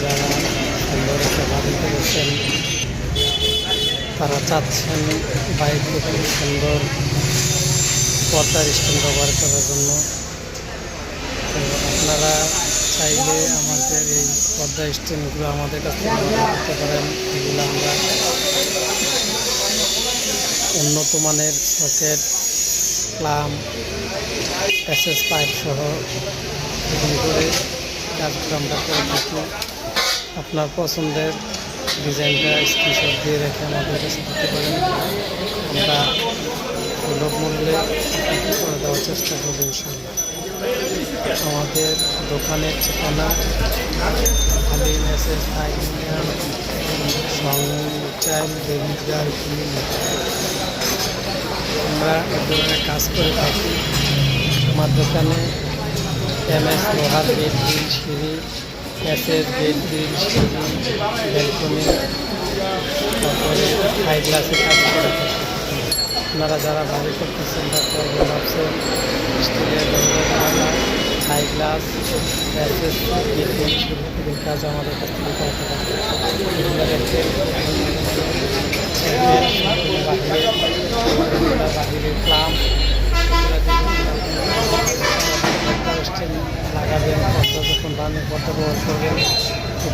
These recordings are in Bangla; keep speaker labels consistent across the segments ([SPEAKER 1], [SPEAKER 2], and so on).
[SPEAKER 1] যারা সুন্দর তারা চাচ্ছেন বাড়িতে খুব সুন্দর পর্দার স্ট্যান্ড ব্যবহার করার জন্য। তো আপনারা চাইলে আমাদের এই পর্দা স্ট্যান্ডগুলো আমাদের কাছে করতে পারেন। এগুলো আমরা উন্নত মানের সকেট ক্লাম এসএস পাইপ সহ এরকম করে কাজগুলো আমরা করে থাকি। আপনার পছন্দের ডিজাইনটা স্ক্রিনশট দিয়ে রেখে আমাদের কাছে দিতে পারেন। আমরা সুলভ মূল্যে করে দেওয়ার চেষ্টা করব আমাদের দোকানের ঠিকানা খালি মেসেজ ইউনিয়ন সংচাইল দেবিদ্বার ক্লিনিক আমরা এ ধরনের কাজ করে থাকি। আমার দোকানে এম এস গেট গ্রিল, সিঁড়ি এস গেট গ্রিল, সিঁড়ি, ব্যালকনি, তারপরে হাই গ্লাসে কাজ করে আপনারা যারা বাড়ি করতেছেন বা করবেন ভাবছেন, স্টিলের দরজা হাই গ্লাস গেট গ্রিল, সিঁড়ি কাজ আমাদের কাছ থেকে করতে পারেন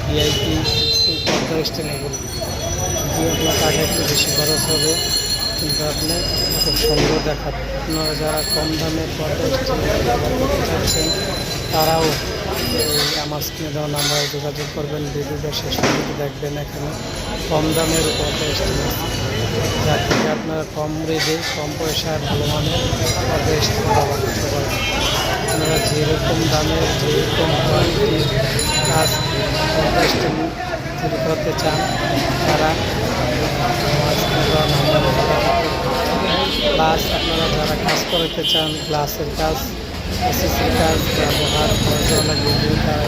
[SPEAKER 1] ভিআইপি স্ট্যান্ড এগুলো যদিও আপনার টাকা একটু বেশি খরচ হবে, কিন্তু আপনি খুব সুন্দর দেখাবেন আপনারা যারা কম দামে চাচ্ছেন, তারাও আমার স্ক্রিনে দেওয়া নাম্বারে যোগাযোগ করবেন। ভিডিওটা শেষ পর্যন্ত দেখবেন এখানে। কম দামের পর্দা স্ট্যান্ড আছে যা থেকে আপনারা কম রেটে, কম পয়সায় ভালো মানের পর্দা স্ট্যান্ড ব্যবহার করতে পারেন। আপনারা যেরকম দামের যেরকম কোয়ালিটির কাজ করতে চান তারা প্লাস আপনারা যারা কাজ করাতে চান গ্লাসের কাজ এসএসির কাজ, ব্যবহার করার জন্য তারা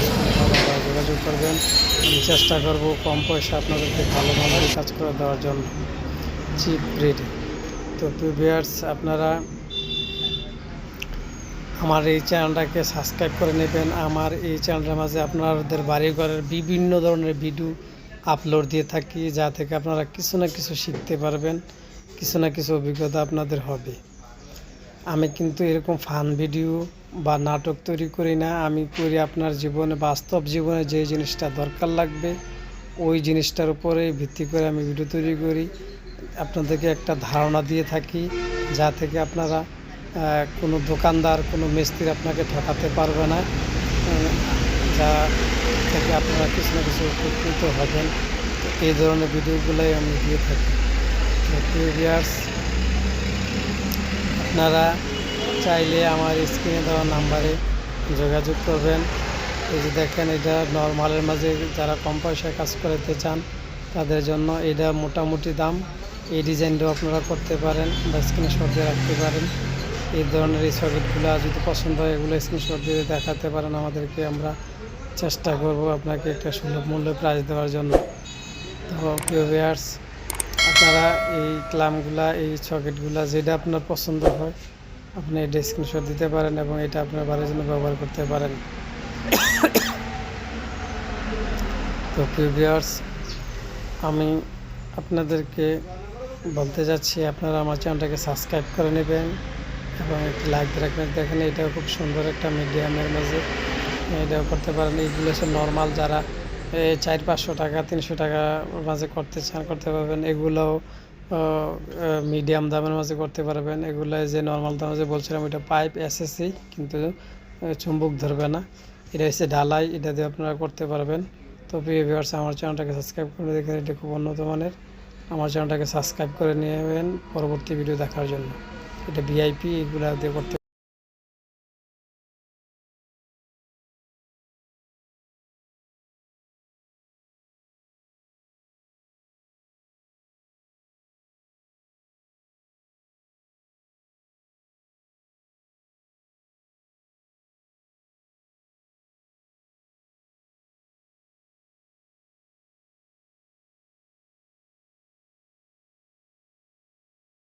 [SPEAKER 1] যোগাযোগ করবেন। আমি চেষ্টা করব কম পয়সা আপনাদেরকে ভালো কাজ করে দেওয়ার জন্য। চিপ রেটে তো প্রিভিয়ার্স আপনারা আমার এই চ্যানেলটাকে সাবস্ক্রাইব করে নেবেন। আমার এই চ্যানেলের মাঝে আপনাদের বাড়িঘরের বিভিন্ন ধরনের ভিডিও আপলোড দিয়ে থাকি, যা থেকে আপনারা কিছু না কিছু শিখতে পারবেন, কিছু না কিছু অভিজ্ঞতা আপনাদের হবে। আমি কিন্তু এরকম ফান ভিডিও বা নাটক তৈরি করি না। আমি করি আপনার জীবনে, বাস্তব জীবনে যে জিনিসটা দরকার লাগবে, ওই জিনিসটার উপরে ভিত্তি করে আমি ভিডিও তৈরি করি। আপনাদেরকে একটা ধারণা দিয়ে থাকি, যা থেকে আপনারা কোনো দোকানদার, কোনো মিস্ত্রি আপনাকে ঠকাতে পারবে না। যা থেকে আপনারা কিছু না কিছু উপকৃত হবেন। এই ধরনের ভিডিওগুলোই আমি দিয়ে থাকি। ভিউয়ার্স আপনারা চাইলে আমার স্ক্রিনে দেওয়া নাম্বারে যোগাযোগ করবেন। এই যে দেখেন, এটা নর্মালের মাঝে যারা কম পয়সায় কাজ করতে চান, তাদের জন্য এটা মোটামুটি দাম। এই ডিজাইনটাও আপনারা করতে পারেন বা স্ক্রিনশট দিয়ে রাখতে পারেন। এই ধরনের এই সকেটগুলো যদি পছন্দ হয়, এগুলো স্ক্রিনশট দিয়ে দেখাতে পারেন আমাদেরকে। আমরা চেষ্টা করব আপনাকে একটা সুলভ মূল্যে প্রাইস দেওয়ার জন্য। তো ভিউয়ার্স আপনারা এই ক্লামগুলা, এই সকেটগুলা যেটা আপনার পছন্দ হয়, আপনি এটা স্ক্রিনশট দিতে পারেন এবং এটা আপনার বাড়ির জন্য ব্যবহার করতে পারেন। তো প্রিভিয়ার্স আমি আপনাদেরকে বলতে যাচ্ছি, আপনারা আমার চ্যানেলটাকে সাবস্ক্রাইব করে নেবেন। এবং একটি লাইক রাখবেন দেখেন এটাও খুব সুন্দর একটা মিডিয়ামের মাঝে। এটাও করতে পারেন। এইগুলো হচ্ছে নর্মাল যারা চার পাঁচশো টাকা, তিনশো টাকা মাঝে করতে চান, করতে পারবেন। এগুলোও মিডিয়াম দামের মাঝে করতে পারবেন। এগুলো যে নর্মাল দামে যে বলছিলাম, ওইটা পাইপ এসএসসি কিন্তু চুম্বক ধরবে না। এটা হচ্ছে ঢালাই, এটা দিয়ে আপনারা করতে পারবেন। তো প্রিয় ভিউয়ার্স আমার চ্যানেলটাকে সাবস্ক্রাইব করে দেখেন, এটা খুব উন্নত মানের। আমার চ্যানেলটাকে সাবস্ক্রাইব করে নেবেন। পরবর্তী ভিডিও দেখার জন্য। এটা ভিআইপি এগুলো দিয়ে করতে